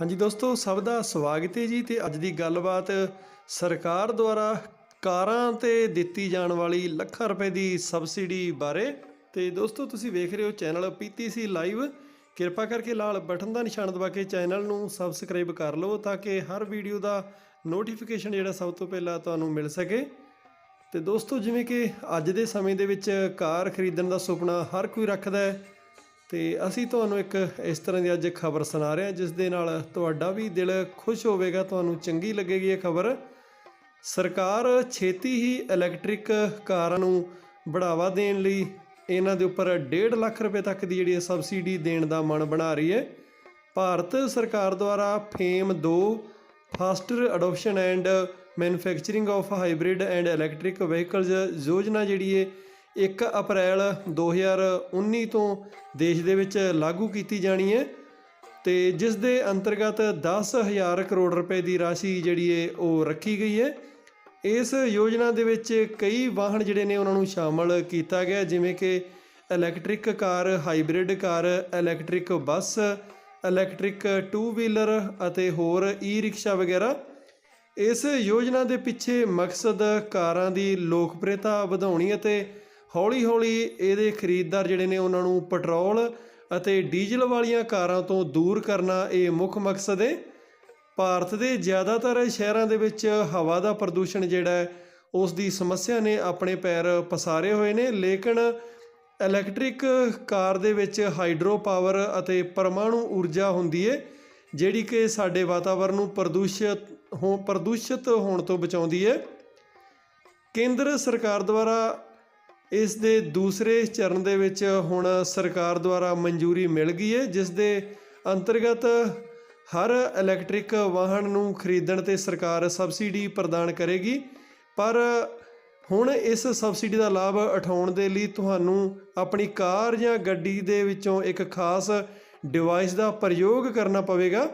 ਹਾਂਜੀ ਦੋਸਤੋ, ਸਭ ਦਾ ਸਵਾਗਤ ਹੈ ਜੀ ਤੇ ਅੱਜ ਦੀ ਗੱਲਬਾਤ ਸਰਕਾਰ ਦੁਆਰਾ ਕਾਰਾਂ ਤੇ ਦਿੱਤੀ ਜਾਣ ਵਾਲੀ ਲੱਖਾਂ ਰੁਪਏ ਦੀ ਸਬਸਿਡੀ ਬਾਰੇ। ਤੇ ਦੋਸਤੋ, ਤੁਸੀਂ ਵੇਖ ਰਹੇ ਹੋ ਚੈਨਲ ਪੀਟੀਸੀ ਲਾਈਵ। ਕਿਰਪਾ ਕਰਕੇ ਲਾਲ ਬਟਨ ਦਾ ਨਿਸ਼ਾਨ ਦਬਾ ਕੇ ਚੈਨਲ ਨੂੰ ਸਬਸਕ੍ਰਾਈਬ ਕਰ ਲਓ ਤਾਂ ਕਿ ਹਰ ਵੀਡੀਓ ਦਾ ਨੋਟੀਫਿਕੇਸ਼ਨ ਜਿਹੜਾ ਸਭ ਤੋਂ ਪਹਿਲਾਂ ਤੁਹਾਨੂੰ ਮਿਲ ਸਕੇ। ਤੇ ਦੋਸਤੋ, ਜਿਵੇਂ ਕਿ ਅੱਜ ਦੇ ਸਮੇਂ ਦੇ ਵਿੱਚ ਕਾਰ ਖਰੀਦਣ ਦਾ ਸੁਪਨਾ ਹਰ ਕੋਈ ਰੱਖਦਾ ਹੈ। ਤੇ ਅਸੀਂ ਤੁਹਾਨੂੰ ਇੱਕ ਇਸ ਤਰ੍ਹਾਂ ਦੀ ਅੱਜ ਖਬਰ ਸੁਣਾ ਰਹੇ ਹਾਂ, ਜਿਸ ਦੇ ਨਾਲ ਤੁਹਾਡਾ ਵੀ ਦਿਲ ਖੁਸ਼ ਹੋਵੇਗਾ, ਤੁਹਾਨੂੰ ਚੰਗੀ ਲੱਗੇਗੀ ਇਹ ਖਬਰ। ਸਰਕਾਰ ਛੇਤੀ ਹੀ ਇਲੈਕਟ੍ਰਿਕ ਕਾਰਾਂ ਨੂੰ ਬੜਾਵਾ ਦੇਣ ਲਈ ਇਹਨਾਂ ਦੇ ਉੱਪਰ 1.5 ਲੱਖ ਰੁਪਏ ਤੱਕ ਦੀ ਜਿਹੜੀ ਹੈ ਸਬਸਿਡੀ ਦੇਣ ਦਾ ਮਨ ਬਣਾ ਰਹੀ ਹੈ। ਭਾਰਤ ਸਰਕਾਰ ਦੁਆਰਾ FAME 2 faster adoption and manufacturing of hybrid and electric vehicles ਯੋਜਨਾ ਜਿਹੜੀ ਹੈ 1 ਅਪ੍ਰੈਲ 2019 ਤੋਂ ਦੇਸ਼ ਦੇ ਵਿੱਚ ਲਾਗੂ ਕੀਤੀ ਜਾਣੀ ਹੈ ਤੇ ਜਿਸ ਦੇ ਅੰਤਰਗਤ 10000 ਕਰੋੜ ਰੁਪਏ ਦੀ ਰਾਸ਼ੀ ਜਿਹੜੀ ਹੈ ਉਹ ਰੱਖੀ ਗਈ ਹੈ। ਇਸ ਯੋਜਨਾ ਦੇ ਵਿੱਚ ਕਈ ਵਾਹਨ ਜਿਹੜੇ ਨੇ ਉਹਨਾਂ ਨੂੰ ਸ਼ਾਮਲ ਕੀਤਾ ਗਿਆ, ਜਿਵੇਂ ਕਿ electric car, hybrid car, electric bus, electric two wheeler ਅਤੇ ਹੋਰ ਈ ਰਿਕਸ਼ਾ ਵਗੈਰਾ। ਇਸ ਯੋਜਨਾ ਦੇ ਪਿੱਛੇ ਮਕਸਦ ਕਾਰਾਂ ਦੀ ਲੋਕਪ੍ਰਿਯਤਾ ਵਧਾਉਣੀ ਅਤੇ ਹੌਲੀ-ਹੌਲੀ ਇਹਦੇ ਖਰੀਦਦਾਰ ਜਿਹੜੇ ਨੇ ਉਹਨਾਂ ਨੂੰ ਪੈਟਰੋਲ ਅਤੇ ਡੀਜ਼ਲ ਵਾਲੀਆਂ ਕਾਰਾਂ ਤੋਂ ਦੂਰ ਕਰਨਾ ਇਹ ਮੁੱਖ ਮਕਸਦ ਹੈ। ਭਾਰਤ ਦੇ ਜ਼ਿਆਦਾਤਰ ਸ਼ਹਿਰਾਂ ਦੇ ਵਿੱਚ ਹਵਾ ਦਾ ਪ੍ਰਦੂਸ਼ਣ ਜਿਹੜਾ ਉਸ ਦੀ ਸਮੱਸਿਆ ਨੇ ਆਪਣੇ ਪੈਰ ਪਸਾਰੇ ਹੋਏ ਨੇ, ਲੇਕਿਨ ਇਲੈਕਟ੍ਰਿਕ ਕਾਰ ਦੇ ਵਿੱਚ ਹਾਈਡਰੋ ਪਾਵਰ ਅਤੇ ਪਰਮਾਣੂ ਊਰਜਾ ਹੁੰਦੀ ਹੈ, ਜਿਹੜੀ ਕਿ ਸਾਡੇ ਵਾਤਾਵਰਣ ਨੂੰ ਪ੍ਰਦੂਸ਼ਿਤ ਹੋ, ਪ੍ਰਦੂਸ਼ਿਤ ਹੋਣ ਤੋਂ ਬਚਾਉਂਦੀ ਹੈ। ਕੇਂਦਰ ਸਰਕਾਰ ਦੁਆਰਾ ਇਸ ਦੇ ਦੂਸਰੇ ਚਰਨ ਦੇ ਵਿੱਚ ਹੁਣ ਸਰਕਾਰ ਦੁਆਰਾ ਮਨਜ਼ੂਰੀ ਮਿਲ ਗਈ ਹੈ, ਜਿਸ ਦੇ ਅੰਤਰਗਤ ਹਰ ਇਲੈਕਟ੍ਰਿਕ ਵਾਹਨ ਨੂੰ ਖਰੀਦਣ ਤੇ ਸਰਕਾਰ ਸਬਸਿਡੀ ਪ੍ਰਦਾਨ ਕਰੇਗੀ। ਪਰ ਹੁਣ ਇਸ ਸਬਸਿਡੀ ਦਾ ਲਾਭ ਉਠਾਉਣ ਦੇ ਲਈ ਤੁਹਾਨੂੰ ਆਪਣੀ ਕਾਰ ਜਾਂ ਗੱਡੀ ਦੇ ਵਿੱਚੋਂ ਇੱਕ ਖਾਸ ਡਿਵਾਈਸ ਦਾ ਪ੍ਰਯੋਗ ਕਰਨਾ ਪਵੇਗਾ।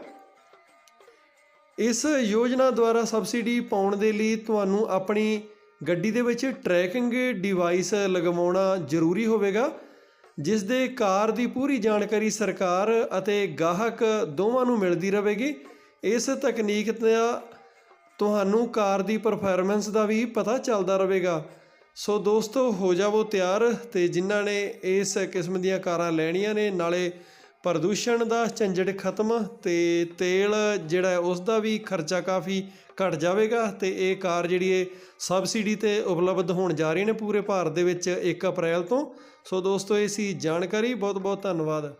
ਇਸ ਯੋਜਨਾ ਦੁਆਰਾ ਸਬਸਿਡੀ ਪਾਉਣ ਦੇ ਲਈ ਤੁਹਾਨੂੰ ਆਪਣੀ ਗੱਡੀ ਦੇ ਵਿੱਚ ਟਰੈਕਿੰਗ ਡਿਵਾਈਸ ਲਗਵਾਉਣਾ ਜ਼ਰੂਰੀ ਹੋਵੇਗਾ, ਜਿਸ ਦੇ ਕਾਰ ਦੀ ਪੂਰੀ ਜਾਣਕਾਰੀ ਸਰਕਾਰ ਅਤੇ ਗਾਹਕ ਦੋਵਾਂ ਨੂੰ ਮਿਲਦੀ ਰਹੇਗੀ। ਇਸ ਤਕਨੀਕ ਦਾ ਤੁਹਾਨੂੰ ਕਾਰ ਦੀ ਪਰਫਾਰਮੈਂਸ ਦਾ ਵੀ ਪਤਾ ਚੱਲਦਾ ਰਹੇਗਾ। ਸੋ ਦੋਸਤੋ, ਹੋ ਜਾਵੋ ਤਿਆਰ ਤੇ ਜਿਨ੍ਹਾਂ ਨੇ ਇਸ ਕਿਸਮ ਦੀਆਂ ਕਾਰਾਂ ਲੈਣੀਆਂ ਨੇ, ਨਾਲੇ ਪ੍ਰਦੂਸ਼ਣ ਦਾ ਝੰਜਟ ਖਤਮ ਤੇ ਤੇਲ ਜਿਹੜਾ ਉਸ ਦਾ ਵੀ ਖਰਚਾ ਕਾਫੀ ਘਟ ਜਾਵੇਗਾ ਤੇ ਇਹ ਕਾਰ ਜਿਹੜੀ ਹੈ ਸਬਸਿਡੀ ਤੇ ਉਪਲਬਧ ਹੋਣ ਜਾ ਰਹੀ ਨੇ ਪੂਰੇ ਭਾਰਤ ਦੇ ਵਿੱਚ 1 ਅਪ੍ਰੈਲ ਤੋਂ। ਸੋ ਦੋਸਤੋ, ਇਹ ਸੀ ਜਾਣਕਾਰੀ। ਬਹੁਤ ਬਹੁਤ ਧੰਨਵਾਦ।